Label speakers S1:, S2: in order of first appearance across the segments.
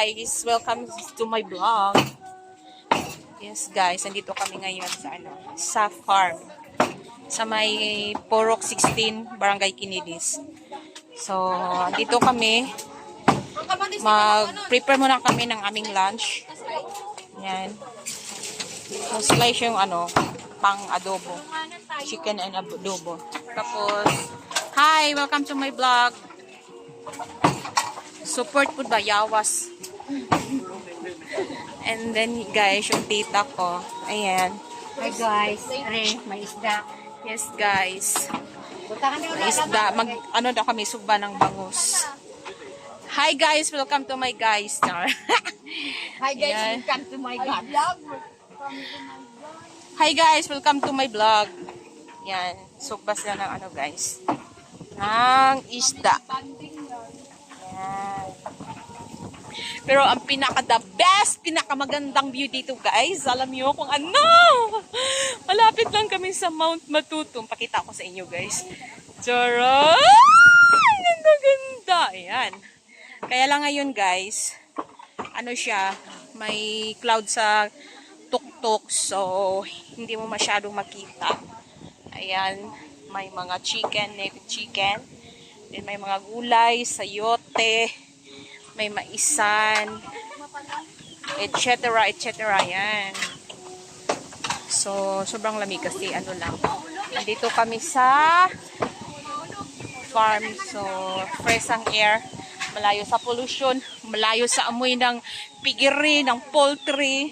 S1: guys, welcome to my vlog. Yes guys, nandito kami ngayon sa ano, sa farm. Sa may Porok 16, Barangay Kinilis. So, dito kami mag-prepare muna kami ng aming lunch. Yan. Slice yung ano, pang adobo. Chicken and adobo. Tapos, hi, welcome to my vlog. Support po ba, yawas. And then, guys, yung tita ko. Ayan.
S2: Hi guys, are may isda.
S1: Yes, guys. May isda. Mag, ano daw kami, suba ng bangus. Hi, guys. Welcome to my guys.
S2: Hi guys,
S1: Ayan.
S2: welcome to my God.
S1: Hi, guys. Welcome to my vlog. Yan. Suba sila ng ano, guys. Ng isda. Yan. Pero ang pinaka the best, pinaka magandang view dito guys, alam niyo kung ano. Malapit lang kami sa Mount Matutum. Pakita ko sa inyo guys. Charan! Ganda ganda. Ayan. Kaya lang ngayon guys, ano siya, may cloud sa tuktok so hindi mo masyadong makita. Ayan, may mga chicken, native chicken. Then may mga gulay, sayote, may maisan, etc. etc. Yan. So, sobrang lamig kasi ano lang. Nandito kami sa farm. So, fresh ang air. Malayo sa pollution. Malayo sa amoy ng pigiri, ng poultry.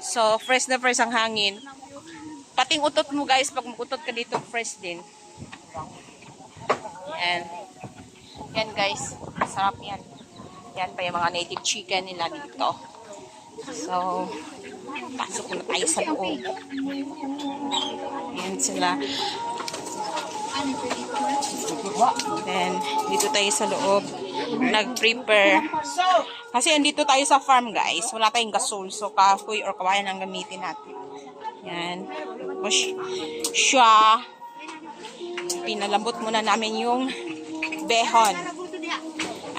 S1: So, fresh na fresh ang hangin. Pating utot mo guys, pag mag-utot ka dito, fresh din. Yan. Yan guys. Sarap yan. Yan pa yung mga native chicken nila dito. So, pasok na tayo sa loob. Yan sila. Then, dito tayo sa loob. Nag-prepare. Kasi andito tayo sa farm, guys. Wala tayong gasol. So, kahoy or kawayan ang gamitin natin. Yan. Tapos, siya. Pinalambot muna namin yung behon.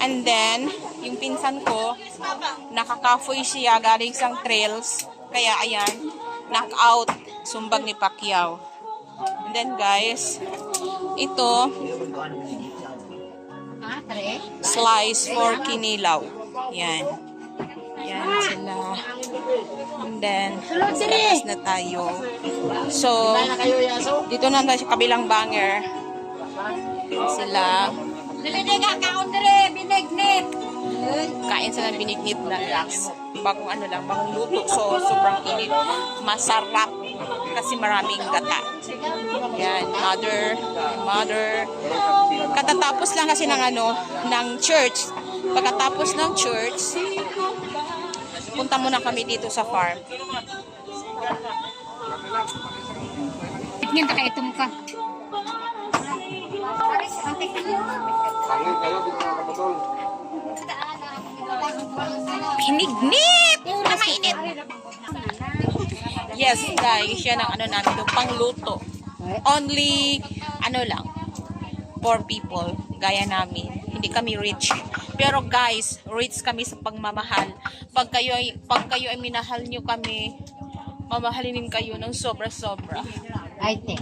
S1: And then, yung pinsan ko, nakakafoy siya galing sa trails. Kaya, ayan, knockout, sumbag ni Pacquiao. And then, guys, ito, slice for kinilaw. Yan. Yan sila. And then, sa labas na tayo. So, dito na tayo sa kabilang banger. Sila.
S2: Dali di ka kaon dire, binignit.
S1: Kain sila binignit na rice. Bagong ano lang, bagong luto. So, sobrang init. Masarap. Kasi maraming gata. Yan, mother, mother. Katatapos lang kasi ng ano, ng church. Pagkatapos ng church, punta muna kami dito sa farm.
S2: Tingin ta kay itum ka.
S1: Pinignit! Na mainit! Yes, guys, yan ang ano namin, yung pangluto. Only, ano lang, poor people, gaya namin. Hindi kami rich. Pero guys, rich kami sa pagmamahal. Pag kayo ay, pag kayo ay minahal nyo kami, mamahalin kayo ng sobra-sobra.
S2: I think.